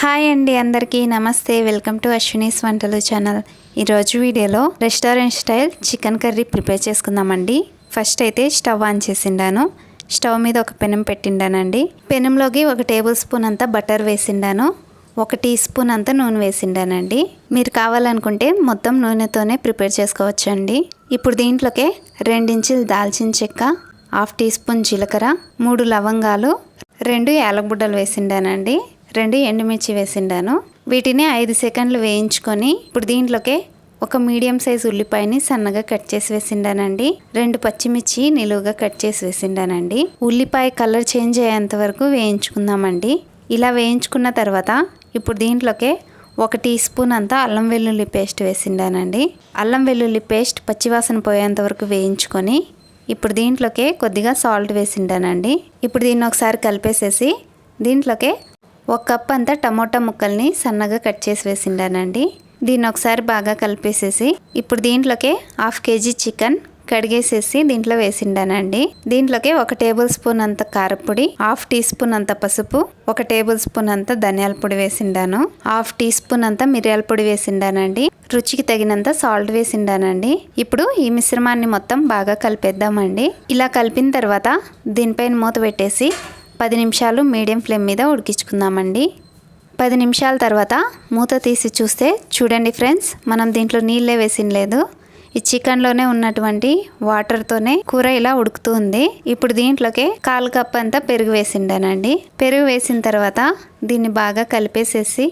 Hi అండి అందరికీ నమస్తే. వెల్కమ్ టు అశ్వినీస్ వంటలు ఛానల్. ఈరోజు వీడియోలో restaurant style chicken curry prepare చేసుకుందామండి. ఫస్ట్ అయితే స్టవ్ ఆన్ చేసిండాను. స్టవ్ మీద ఒక పెనం పెట్టిండానండి. పెనంలోకి ఒక టేబుల్ స్పూన్ అంతా బటర్ వేసిండాను. ఒక టీ స్పూన్ అంతా నూనె వేసిండానండి. మీరు కావాలనుకుంటే మొత్తం నూనెతోనే ప్రిపేర్ చేసుకోవచ్చండి. ఇప్పుడు దీంట్లోకే రెండించులు దాల్చిన చెక్క హాఫ్ టీ స్పూన్ జీలకర్ర మూడు లవంగాలు రెండు యాలకుబుడ్డలు వేసిండానండి. రెండు ఎండుమిర్చి వేసిండాను. వీటిని ఐదు సెకండ్లు వేయించుకొని ఇప్పుడు దీంట్లోకే ఒక మీడియం సైజ్ ఉల్లిపాయని సన్నగా కట్ చేసి వేసిండానండి. రెండు పచ్చిమిర్చి నిలువుగా కట్ చేసి వేసిండానండి. ఉల్లిపాయ కలర్ చేంజ్ అయ్యేంత వరకు వేయించుకుందామండి. ఇలా వేయించుకున్న తర్వాత ఇప్పుడు దీంట్లోకే ఒక టీ స్పూన్ అంతా అల్లం వెల్లుల్లి పేస్ట్ వేసిండానండి. అల్లం వెల్లుల్లి పేస్ట్ పచ్చివాసన పోయేంత వరకు వేయించుకొని ఇప్పుడు దీంట్లోకే కొద్దిగా సాల్ట్ వేసిండానండి. ఇప్పుడు దీన్ని ఒకసారి కలిపేసేసి దీంట్లోకే ఒక కప్ అంతా టమోటా ముక్కల్ని సన్నగా కట్ చేసి వేసిండానండి. దీన్ని ఒకసారి బాగా కలిపేసేసి ఇప్పుడు దీంట్లోకే హాఫ్ కేజీ చికెన్ కడిగేసేసి దీంట్లో వేసిండానండి. దీంట్లోకి ఒక టేబుల్ స్పూన్ అంత కారపొడి హాఫ్ టీ స్పూన్ అంత పసుపు ఒక టేబుల్ స్పూన్ అంత ధనియాల పొడి వేసిండాను. హాఫ్ టీ స్పూన్ అంత మిరియాల పొడి వేసిండానండి. రుచికి తగినంత సాల్ట్ వేసిండానండి. ఇప్పుడు ఈ మిశ్రమాన్ని మొత్తం బాగా కలిపేద్దామండి. ఇలా కలిపిన తర్వాత దీనిపైన మూత పెట్టేసి పది నిమిషాలు మీడియం ఫ్లేమ్ మీద ఉడికించుకుందామండి. పది నిమిషాల తర్వాత మూత తీసి చూస్తే చూడండి ఫ్రెండ్స్ మనం దీంట్లో నీళ్ళే వేసిన లేదు. ఈ చికెన్లోనే ఉన్నటువంటి వాటర్తోనే కూర ఇలా ఉడుకుతూ ఉంది. ఇప్పుడు దీంట్లోకి కాలు కప్ అంతా పెరుగు వేసిండానండి. పెరుగు వేసిన తర్వాత దీన్ని బాగా కలిపేసేసి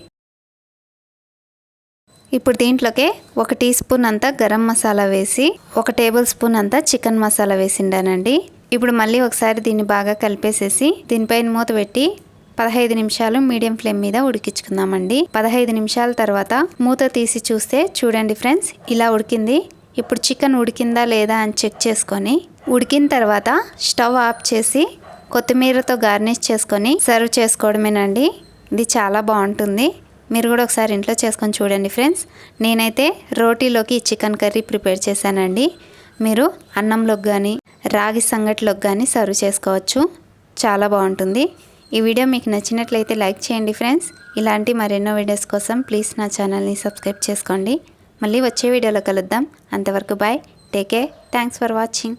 ఇప్పుడు దీంట్లోకి ఒక టీ స్పూన్ అంతా గరం మసాలా వేసి ఒక టేబుల్ స్పూన్ అంతా చికెన్ మసాలా వేసిండానండి. ఇప్పుడు మళ్ళీ ఒకసారి దీన్ని బాగా కలిపేసేసి దీనిపైన మూత పెట్టి పదహైదు నిమిషాలు మీడియం ఫ్లేమ్ మీద ఉడికించుకుందామండి. పదహైదు నిమిషాల తర్వాత మూత తీసి చూస్తే చూడండి ఫ్రెండ్స్ ఇలా ఉడికింది. ఇప్పుడు చికెన్ ఉడికిందా లేదా అని చెక్ చేసుకొని ఉడికిన తర్వాత స్టవ్ ఆఫ్ చేసి కొత్తిమీరతో గార్నిష్ చేసుకొని సర్వ్ చేసుకోవడమేనండి. ఇది చాలా బాగుంటుంది. మీరు కూడా ఒకసారి ఇంట్లో చేసుకొని చూడండి ఫ్రెండ్స్. నేనైతే రోటీలోకి చికెన్ కర్రీ ప్రిపేర్ చేశానండి. మీరు అన్నంలోకి కానీ రాగి సంగట్లోకి కానీ సర్వ్ చేసుకోవచ్చు. చాలా బాగుంటుంది. ఈ వీడియో మీకు నచ్చినట్లయితే లైక్ చేయండి ఫ్రెండ్స్. ఇలాంటి మరెన్నో వీడియోస్ కోసం ప్లీజ్ నా ఛానల్ని సబ్స్క్రైబ్ చేసుకోండి. మళ్ళీ వచ్చే వీడియోలో కలుద్దాం. అంతవరకు bye. Take care. Thanks for watching.